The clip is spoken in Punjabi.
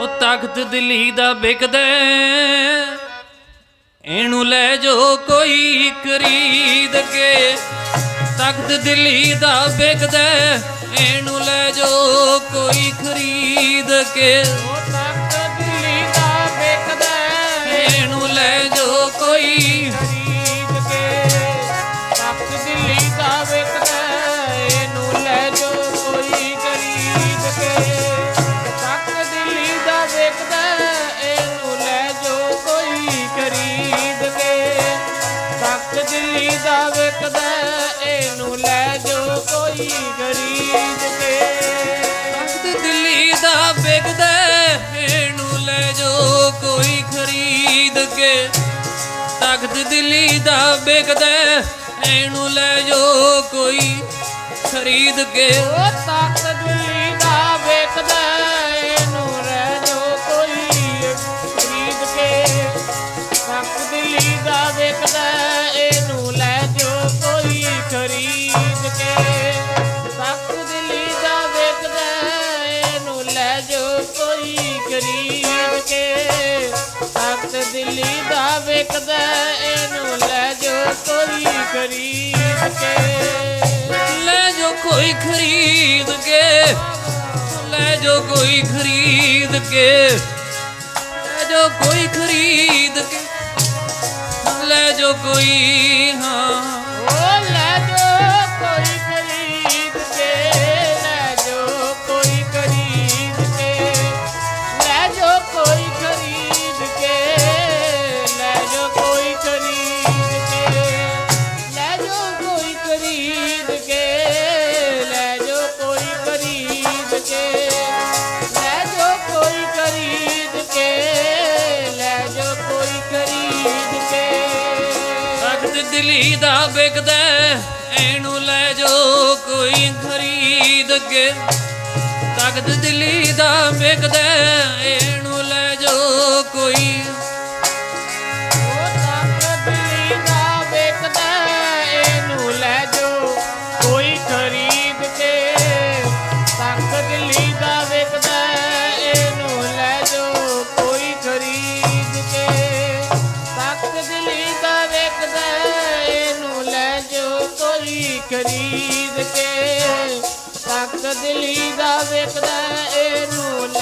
ਉਹ ਤਖਤ ਦਿੱਲੀ ਦਾ ਵਿਕਦਾ ਇਹਨੂੰ ਲੈ ਜੋ ਕੋਈ ਖਰੀਦ ਕੇ। ਤਖਤ ਦਿੱਲੀ ਦਾ ਵਿਕਦਾ ਇਹਨੂੰ ਲੈ ਜੋ ਕੋਈ ਖਰੀਦ ਕੇ। ਉਹ ਦਾ ਵੇਖਦਾ ਇਹਨੂੰ ਲੈ ਜੋ ਕੋਈ ਖਰੀਦ ਕੇ ਤਖਤ ਦਿੱਲੀ ਦਾ ਵਿਕਦਾ ਇਹਨੂੰ ਲੈ ਜੋ ਕੋਈ ਖਰੀਦ ਕੇ। ਤਖਤ ਦਿੱਲੀ ਦਾ ਵਿਕਦਾ ਇਹਨੂੰ ਲੈ ਜੋ ਕੋਈ ਖਰੀਦ ਕੇ। ਉਹ ਤਖਤ ਖਰੀਦ ਕੇ ਤਖਤ ਦਿੱਲੀ ਦਾ ਵੇਖਦਾ ਇਹਨੂੰ ਲੈ ਜੋ ਕੋਈ ਖਰੀਦ ਕੇ। ਤਖਤ ਦਿੱਲੀ ਦਾ ਵੇਖਦਾ ਇਹਨੂੰ ਲੈ ਜੋ ਕੋਈ ਖਰੀਦ ਕੇ। ਲੈ ਜੋ ਕੋਈ ਖਰੀਦ ਕੇ, ਲੈ ਜੋ ਕੋਈ ਖਰੀਦ ਕੇ। ਲੈ ਜੋ ਕੋਈ ਖਰੀਦ ਕੇ, ਲੈ ਜੋ ਕੋਈ ਹਾਂ ਦਿੱਲੀ ਦਾ ਵਿਕਦਾ ਇਹਨੂੰ ਲੈ ਜੋ ਕੋਈ ਖਰੀਦ ਕੇ। ਤਖਤ ਦਿੱਲੀ ਦਾ ਵਿਕਦਾ ਤਖਤ ਦਾ ਵੇਖਦਾ ਇਹਨੂੰ ਲੈ ਜੋ ਕੋਈ ਖਰੀਦ ਕੇ। ਤਖਤ ਦਿੱਲੀ ਦਾ ਵੇਖਦਾ ਇਹਨੂੰ ਲੈ